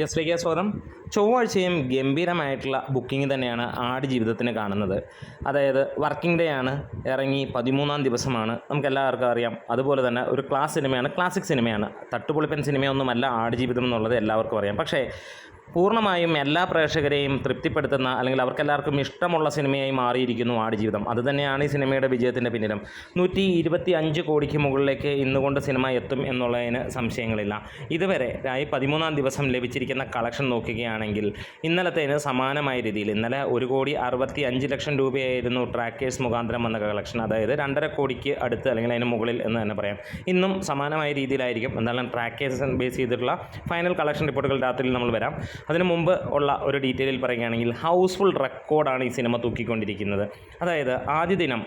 യെസ്ലേക്ക് സ്വാഗതം ചൊവ്വാഴ്ചയും ഗംഭീരമായിട്ടുള്ള ബുക്കിംഗ് തന്നെയാണ് ആട് ജീവിതത്തിന് കാണുന്നത്. അതായത് വർക്കിംഗ് ഡേ ആണ്. ഇറങ്ങി പതിമൂന്നാം ദിവസമാണ്. നമുക്ക് എല്ലാവർക്കും അറിയാം. അതുപോലെ തന്നെ ഒരു ക്ലാസ് സിനിമയാണ് ക്ലാസിക് സിനിമയാണ് തട്ടുപൊളിപ്പൻ സിനിമയൊന്നുമല്ല ആട് ജീവിതം എന്നുള്ളത് എല്ലാവർക്കും അറിയാം. പക്ഷേ പൂർണമായും എല്ലാ പ്രേക്ഷകരെയും തൃപ്തിപ്പെടുത്തുന്ന അല്ലെങ്കിൽ അവർക്കെല്ലാവർക്കും ഇഷ്ടമുള്ള സിനിമയായി മാറിയിരിക്കുന്നു ആടുജീവിതം. അതുതന്നെയാണ് ഈ സിനിമയുടെ വിജയത്തിന്റെ പിന്നിലും. നൂറ്റി ഇരുപത്തി അഞ്ച് കോടിക്ക് മുകളിലേക്ക് ഇന്നുകൊണ്ട് സിനിമ എത്തും എന്നുള്ളതിന് സംശയങ്ങളില്ല. ഇതുവരെ ഈ പതിമൂന്നാം ദിവസം ലഭിച്ചിരിക്കുന്ന കളക്ഷൻ നോക്കുകയാണെങ്കിൽ ഇന്നലത്തേന് സമാനമായ രീതിയിൽ ഇന്നലെ ഒരു കോടി അറുപത്തി അഞ്ച് ലക്ഷം രൂപയായിരുന്നു ട്രാക്കേഴ്സ് മുഖാന്തരം വന്ന കളക്ഷൻ. അതായത് രണ്ടര കോടിക്ക് അടുത്ത് അല്ലെങ്കിൽ അതിന് മുകളിൽ എന്ന് തന്നെ പറയാം. ഇന്നും സമാനമായ രീതിയിലായിരിക്കും. എന്തായാലും ട്രാക്കേഴ്സ് ബേസ് ചെയ്തിട്ടുള്ള ഫൈനൽ കളക്ഷൻ റിപ്പോർട്ടുകൾ രാത്രിയിൽ നമ്മൾ വരാം. അതിനു മുമ്പ് ഉള്ള ഒരു ഡീറ്റെയിലിൽ പറയുകയാണെങ്കിൽ ഹൗസ്ഫുൾ റെക്കോർഡാണ് ഈ സിനിമ തൂക്കിക്കൊണ്ടിരിക്കുന്നത്. അതായത് ആദ്യ ദിനം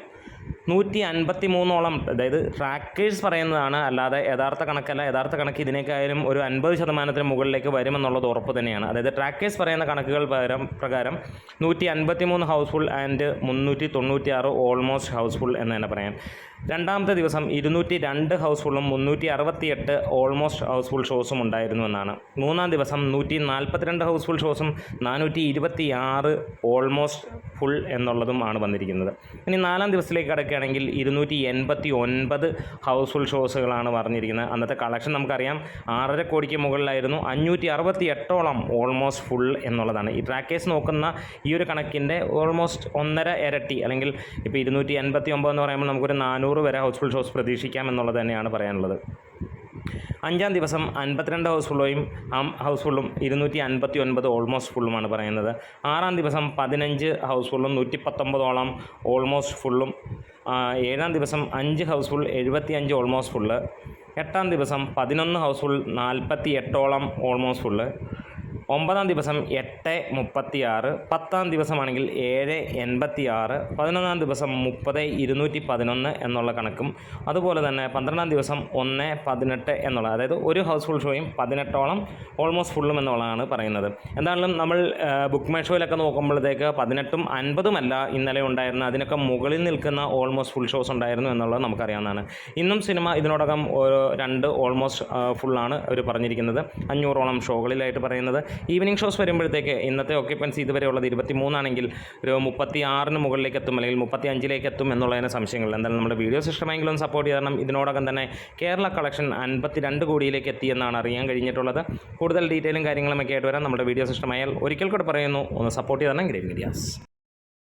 നൂറ്റി അൻപത്തി മൂന്നോളം അതായത് ട്രാക്കേഴ്സ് പറയുന്നതാണ്. അല്ലാതെ യഥാർത്ഥ കണക്കല്ല. യഥാർത്ഥ കണക്ക് ഇതിനേക്കായാലും ഒരു അൻപത് ശതമാനത്തിന് മുകളിലേക്ക് വരുമെന്നുള്ളത് ഉറപ്പ് തന്നെയാണ്. അതായത് ട്രാക്കേഴ്സ് പറയുന്ന കണക്കുകൾ പകരം പ്രകാരം നൂറ്റി അൻപത്തി മൂന്ന് ഹൗസ്ഫുൾ ആൻഡ് മുന്നൂറ്റി തൊണ്ണൂറ്റി ആറ് ഓൾമോസ്റ്റ് ഹൗസ്ഫുൾ എന്ന് തന്നെ പറയാം. രണ്ടാമത്തെ ദിവസം ഇരുന്നൂറ്റി രണ്ട് ഹൗസ്ഫുള്ളും മുന്നൂറ്റി അറുപത്തിയെട്ട് ഓൾമോസ്റ്റ് ഹൗസ്ഫുൾ ഷോസും ഉണ്ടായിരുന്നു എന്നാണ്. മൂന്നാം ദിവസം നൂറ്റി നാൽപ്പത്തിരണ്ട് ഹൗസ്ഫുൾ ഷോസും നാനൂറ്റി ഇരുപത്തി ആറ് ഓൾമോസ്റ്റ് ഫുൾ എന്നുള്ളതും ആണ് വന്നിരിക്കുന്നത്. ഇനി നാലാം ദിവസത്തിലേക്ക് കിടക്കുകയാണെങ്കിൽ ഇരുന്നൂറ്റി എൺപത്തി ഒൻപത് ഹൗസ്ഫുൾ ഷോസുകളാണ് പറഞ്ഞിരിക്കുന്നത്. അന്നത്തെ കളക്ഷൻ നമുക്കറിയാം. ആറര കോടിക്ക് മുകളിലായിരുന്നു. അഞ്ഞൂറ്റി അറുപത്തി എട്ടോളം ഓൾമോസ്റ്റ് ഫുൾ എന്നുള്ളതാണ്. ഈ ട്രാക്കേഴ്സ് നോക്കുന്ന ഈ ഒരു കണക്കിന്റെ ഓൾമോസ്റ്റ് ഒന്നര ഇരട്ടി അല്ലെങ്കിൽ ഇപ്പോൾ ഇരുന്നൂറ്റി എൺപത്തി ഒമ്പത് എന്ന് പറയുമ്പോൾ നമുക്കൊരു നാനൂറ് വരെ ഹൗസ്ഫുൾ ഷോസ് പ്രതീക്ഷിക്കാം എന്നുള്ളത് തന്നെയാണ് പറയാനുള്ളത്. അഞ്ചാം ദിവസം അൻപത്തിരണ്ട് ഹൗസ്ഫുള്ളും ഹൗസ്ഫുള്ളും ഇരുന്നൂറ്റി അൻപത്തി ഒൻപത് ഓൾമോസ്റ്റ് ഫുള്ളുമാണ് പറയുന്നത്. ആറാം ദിവസം പതിനഞ്ച് ഹൗസ്ഫുള്ളും നൂറ്റി പത്തൊമ്പതോളം ഓൾമോസ്റ്റ് ഫുള്ളും ഏഴാം ദിവസം അഞ്ച് ഹൗസ്ഫുൾ എഴുപത്തി അഞ്ച് ഓൾമോസ്റ്റ് ഫുള്ള് എട്ടാം ദിവസം പതിനൊന്ന് ഹൗസ് ഫുൾ നാൽപ്പത്തി എട്ടോളം ഓൾമോസ്റ്റ് ഫുള്ള് ഒമ്പതാം ദിവസം എട്ട് മുപ്പത്തി ആറ് പത്താം ദിവസമാണെങ്കിൽ ഏഴ് എൺപത്തി ആറ് പതിനൊന്നാം ദിവസം മുപ്പത് ഇരുന്നൂറ്റി പതിനൊന്ന് എന്നുള്ള കണക്കും അതുപോലെ തന്നെ പന്ത്രണ്ടാം ദിവസം ഒന്ന് പതിനെട്ട് എന്നുള്ള അതായത് ഒരു ഹൗസ് ഫുൾ ഷോയും പതിനെട്ടോളം ഓൾമോസ്റ്റ് ഫുള്ളും എന്നുള്ളതാണ് പറയുന്നത്. എന്താണെങ്കിലും നമ്മൾ ബുക്ക് മൈ ഷോയിലൊക്കെ നോക്കുമ്പോഴത്തേക്ക് പതിനെട്ടും അൻപതുമല്ല ഇന്നലെ ഉണ്ടായിരുന്ന അതിനൊക്കെ മുകളിൽ നിൽക്കുന്ന ഓൾമോസ്റ്റ് ഫുൾ ഷോസ് ഉണ്ടായിരുന്നു എന്നുള്ളത് നമുക്കറിയാവുന്നതാണ്. ഇന്നും സിനിമ ഇതിനോടകം രണ്ട് ഓൾമോസ്റ്റ് ഫുള്ളാണ് അവർ പറഞ്ഞിരിക്കുന്നത്. അഞ്ഞൂറോളം ഷോകളിലായിട്ട് പറയുന്നത്. ഈവനിങ് ഷോസ് വരുമ്പോഴത്തേക്ക് ഇന്നത്തെ ഓക്യുപ്പൻസി ഇതുവരെ ഉള്ളത് ഇരുപത്തി മൂന്നാണെങ്കിൽ ഒരു മുപ്പത്തി ആറിന് മുകളിലേക്ക് എത്തും അല്ലെങ്കിൽ മുപ്പത്തി അഞ്ചിലേക്ക് എത്തും എന്നുള്ളതിന് സംശയങ്ങൾ എന്തായാലും നമ്മുടെ വീഡിയോസ് ഇഷ്ടമെങ്കിലും സപ്പോർട്ട് ചെയ്യണം ഇതിനോടകം തന്നെ കേരള കളക്ഷൻ അൻപത്തി രണ്ട് കോടിയിലേക്ക് എത്തിയെന്നാണ് അറിയാൻ കഴിഞ്ഞിട്ടുള്ളത്. കൂടുതൽ ഡീറ്റെയിലും കാര്യങ്ങളുമൊക്കെ ആയിട്ട് വരാം. നമ്മുടെ വീഡിയോസ് ഇഷ്ടമായാൽ ഒരിക്കൽ കൂടെ പറയുന്നു. ഒന്ന് സപ്പോർട്ട് ചെയ്തണം ഗ്രേറ്റ് മീഡിയാസ്